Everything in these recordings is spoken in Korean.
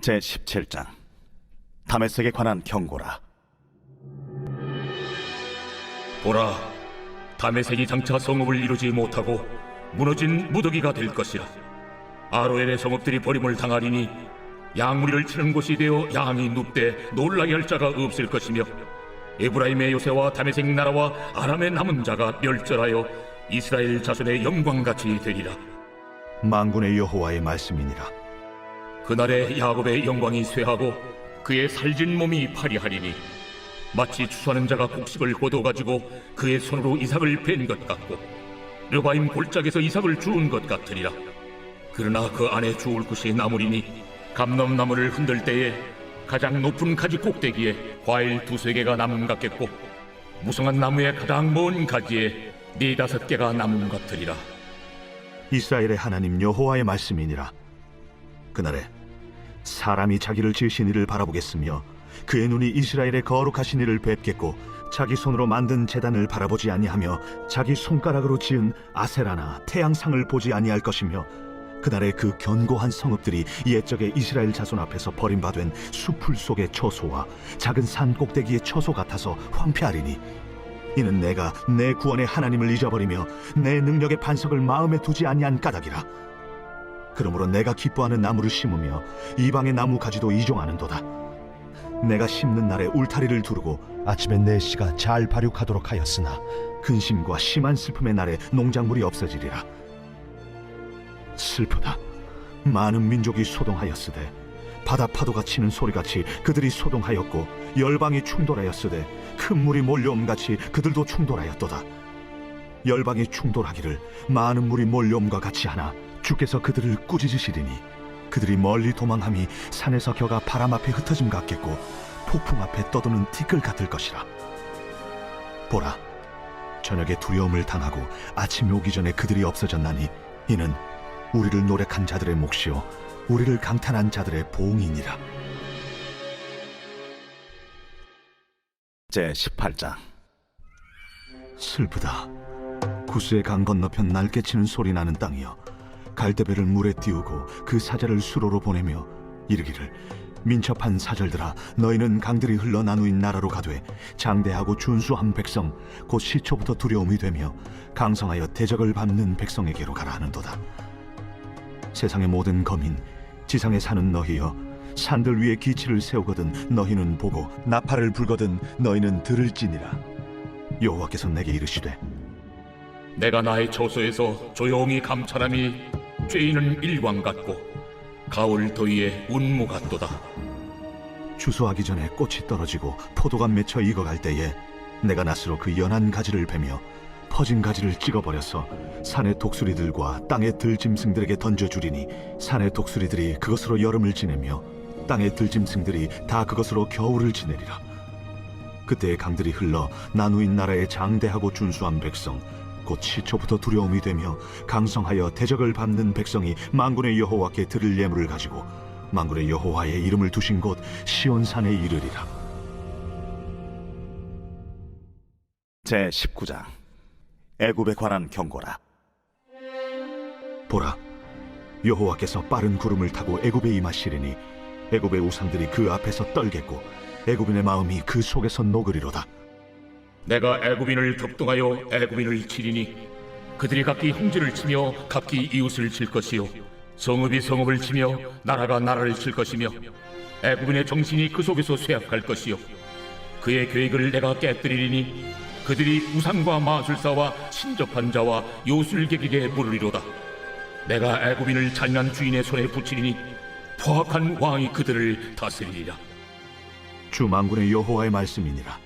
제 17장 다메섹에 관한 경고라 보라, 다메섹이 장차 성읍을 이루지 못하고 무너진 무더기가 될 것이라. 아로엘의 성읍들이 버림을 당하리니 양무리를 치는 곳이 되어 양이 눕되 놀라게 할 자가 없을 것이며 에브라임의 요새와 다메섹 나라와 아람의 남은 자가 멸절하여 이스라엘 자손의 영광같이 되리라. 만군의 여호와의 말씀이니라. 그날에 야곱의 영광이 쇠하고 그의 살진 몸이 파리하리니 마치 추수하는 자가 곡식을 걷어 가지고 그의 손으로 이삭을 벤것 같고 르바임 골짜기에서 이삭을 주운 것 같으리라 그러나 그 안에 주울 것이 나무리니 감넘나무를 흔들 때에 가장 높은 가지 꼭대기에 과일 두세 개가 남은 같겠고 무성한 나무의 가장 먼 가지에 네 다섯 개가 남은 것 같으리라 이스라엘의 하나님 여호와의 말씀이니라. 그날에 사람이 자기를 지으신 이를 바라보겠으며 그의 눈이 이스라엘의 거룩하신 이를 뵙겠고 자기 손으로 만든 재단을 바라보지 아니하며 자기 손가락으로 지은 아세라나 태양상을 보지 아니할 것이며 그날에 그 견고한 성읍들이 옛적의 이스라엘 자손 앞에서 버림받은 수풀 속의 처소와 작은 산 꼭대기의 처소 같아서 황폐하리니 이는 내가 내 구원의 하나님을 잊어버리며 내 능력의 반석을 마음에 두지 아니한 까닭이라. 그러므로 내가 기뻐하는 나무를 심으며 이방의 나무 가지도 이종하는도다. 내가 심는 날에 울타리를 두르고 아침에 내 씨가 잘 발육하도록 하였으나 근심과 심한 슬픔의 날에 농작물이 없어지리라. 슬프다. 많은 민족이 소동하였으되 바다 파도가 치는 소리같이 그들이 소동하였고 열방이 충돌하였으되 큰 물이 몰려옴 같이 그들도 충돌하였도다. 열방이 충돌하기를 많은 물이 몰려옴과 같이 하나 주께서 그들을 꾸짖으시리니 그들이 멀리 도망함이 산에서 겨가 바람 앞에 흩어짐 같겠고 폭풍 앞에 떠도는 티끌 같을 것이라. 보라, 저녁에 두려움을 당하고 아침이 오기 전에 그들이 없어졌나니 이는 우리를 노력한 자들의 몫이요 우리를 강탄한 자들의 보응이니라. 제 18장 슬프다. 구스의 강 건너편 날개치는 소리 나는 땅이여. 갈대배를 물에 띄우고 그 사자를 수로로 보내며 이르기를 민첩한 사절들아 너희는 강들이 흘러 나누인 나라로 가되 장대하고 준수한 백성 곧 시초부터 두려움이 되며 강성하여 대적을 밟는 백성에게로 가라 하는도다. 세상의 모든 거민 지상에 사는 너희여 산들 위에 기치를 세우거든 너희는 보고 나팔을 불거든 너희는 들을지니라 여호와께서 내게 이르시되 내가 나의 처소에서 조용히 감찰함이 죄인은 일광 같고 가을 더위에 운무 같도다. 추수하기 전에 꽃이 떨어지고 포도가 맺혀 익어갈 때에 내가 낫으로 그 연한 가지를 베며 퍼진 가지를 찍어버려서 산의 독수리들과 땅의 들짐승들에게 던져주리니 산의 독수리들이 그것으로 여름을 지내며 땅의 들짐승들이 다 그것으로 겨울을 지내리라 그때의 강들이 흘러 나누인 나라의 장대하고 준수한 백성 곧 시초부터 두려움이 되며 강성하여 대적을 밟는 백성이 만군의 여호와께 드릴 예물을 가지고 만군의 여호와의 이름을 두신 곳 시온산에 이르리라. 제 19장. 애굽에 관한 경고라. 보라 여호와께서 빠른 구름을 타고 애굽에 임하시리니 애굽의 우상들이 그 앞에서 떨겠고 애굽인의 마음이 그 속에서 녹으리로다 내가 애굽인을 격동하여 애굽인을 치리니 그들이 각기 형제를 치며 각기 이웃을 칠 것이요. 성읍이 성읍을 치며 나라가 나라를 칠 것이며 애굽인의 정신이 그 속에서 쇠약할 것이요. 그의 계획을 내가 깨뜨리리니 그들이 우상과 마술사와 신접한 자와 요술객에게 물으리로다. 내가 애굽인을 잔인한 주인의 손에 붙이리니 포악한 왕이 그들을 다스리리라. 주 만군의 여호와의 말씀이니라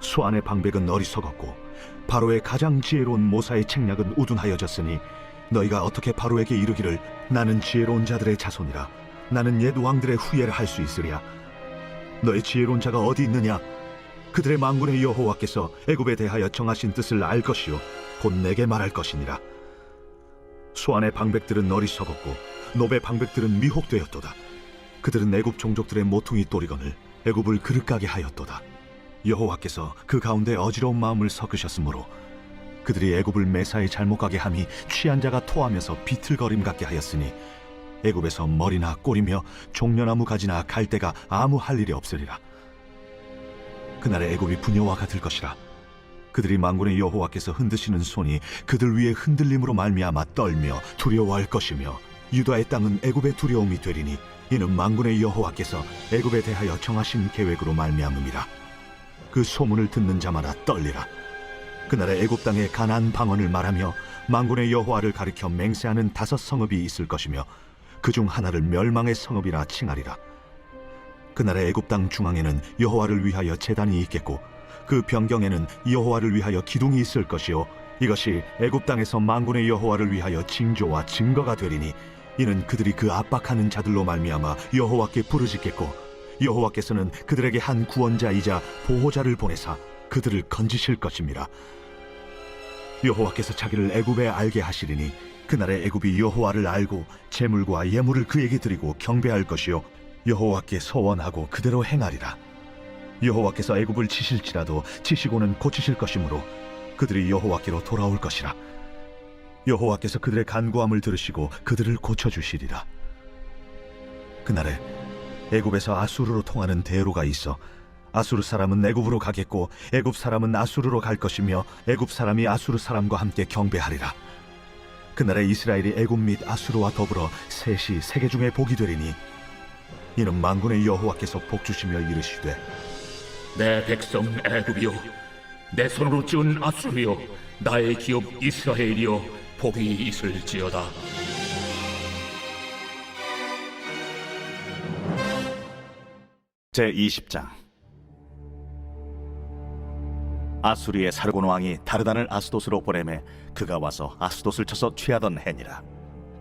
소안의 방백은 어리석었고 바로의 가장 지혜로운 모사의 책략은 우둔하여졌으니 너희가 어떻게 바로에게 이르기를 나는 지혜로운 자들의 자손이라 나는 옛 왕들의 후예를 할 수 있으랴. 너의 지혜로운 자가 어디 있느냐? 그들의 망군의 여호와께서 애굽에 대하여 정하신 뜻을 알 것이요 곧 내게 말할 것이니라. 소안의 방백들은 어리석었고 노베 방백들은 미혹되었도다. 그들은 애굽 종족들의 모퉁이 또리건을 애굽을 그릇가게 하였도다 여호와께서 그 가운데 어지러운 마음을 섞으셨으므로 그들이 애굽을 매사에 잘못 가게 함이 취한 자가 토하면서 비틀거림 같게 하였으니 애굽에서 머리나 꼬리며 종려나무 가지나 갈대가 아무 할 일이 없으리라. 그날의 애굽이 부녀와 같을 것이라. 그들이 망군의 여호와께서 흔드시는 손이 그들 위에 흔들림으로 말미암아 떨며 두려워할 것이며 유다의 땅은 애굽의 두려움이 되리니 이는 망군의 여호와께서 애굽에 대하여 정하신 계획으로 말미암음이라 그 소문을 듣는 자마다 떨리라. 그날의 애굽 땅에 가나안 방언을 말하며 망군의 여호와를 가리켜 맹세하는 다섯 성읍이 있을 것이며 그 중 하나를 멸망의 성읍이라 칭하리라. 그날의 애굽 땅 중앙에는 여호와를 위하여 제단이 있겠고 그 변경에는 여호와를 위하여 기둥이 있을 것이요 이것이 애굽 땅에서 만군의 여호와를 위하여 징조와 증거가 되리니 이는 그들이 그 압박하는 자들로 말미암아 여호와께 부르짖겠고 여호와께서는 그들에게 한 구원자이자 보호자를 보내사 그들을 건지실 것입니다. 여호와께서 자기를 애굽에 알게 하시리니 그날의 애굽이 여호와를 알고 재물과 예물을 그에게 드리고 경배할 것이요 여호와께 서원하고 그대로 행하리라. 여호와께서 애굽을 치실지라도 치시고는 고치실 것이므로 그들이 여호와께로 돌아올 것이라. 여호와께서 그들의 간구함을 들으시고 그들을 고쳐 주시리라. 그날에 애굽에서 아수르로 통하는 대로가 있어. 아수르 사람은 애굽으로 가겠고 애굽 사람은 아수르로 갈 것이며 애굽 사람이 아수르 사람과 함께 경배하리라. 그날에 이스라엘이 애굽 및 아수르와 더불어 셋이 세계 중에 복이 되리니 이는 만군의 여호와께서 복 주시며 이르시되 내 백성 애굽이여 내 손으로 지은 아수르여 나의 기업 이스라엘이여 복이 있을지어다 제 20장. 아수리의 사르곤 왕이 다르단을 아스돗으로 보내매 그가 와서 아스돗을 쳐서 취하던 해니라.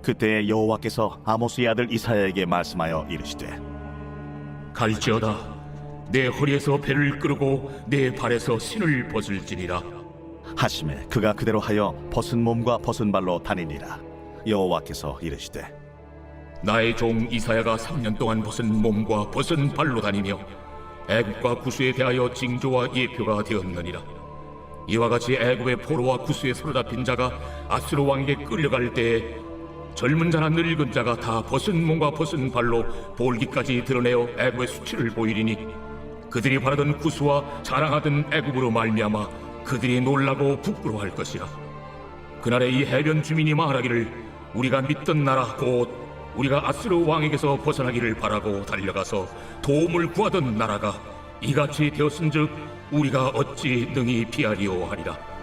그때에 여호와께서 아모스의 아들 이사야에게 말씀하여 이르시되 갈지어다 내 허리에서 배를 끌고 내 발에서 신을 벗을지니라. 하심에 그가 그대로 하여 벗은 몸과 벗은 발로 다니니라. 여호와께서 이르시되 나의 종 이사야가 3년 동안 벗은 몸과 벗은 발로 다니며 애굽과 구수에 대하여 징조와 예표가 되었느니라. 이와 같이 애굽의 포로와 구수에 사로잡힌 자가 아수르 왕에게 끌려갈 때에 젊은 자나 늙은 자가 다 벗은 몸과 벗은 발로 볼기까지 드러내어 애굽의 수치를 보이리니 그들이 바라던 구수와 자랑하던 애굽으로 말미암아 그들이 놀라고 부끄러워할 것이라. 그날에 이 해변 주민이 말하기를 우리가 믿던 나라 곧 우리가 아스르 왕에게서 벗어나기를 바라고 달려가서 도움을 구하던 나라가 이같이 되었은즉 우리가 어찌 능히 피하리오 하리라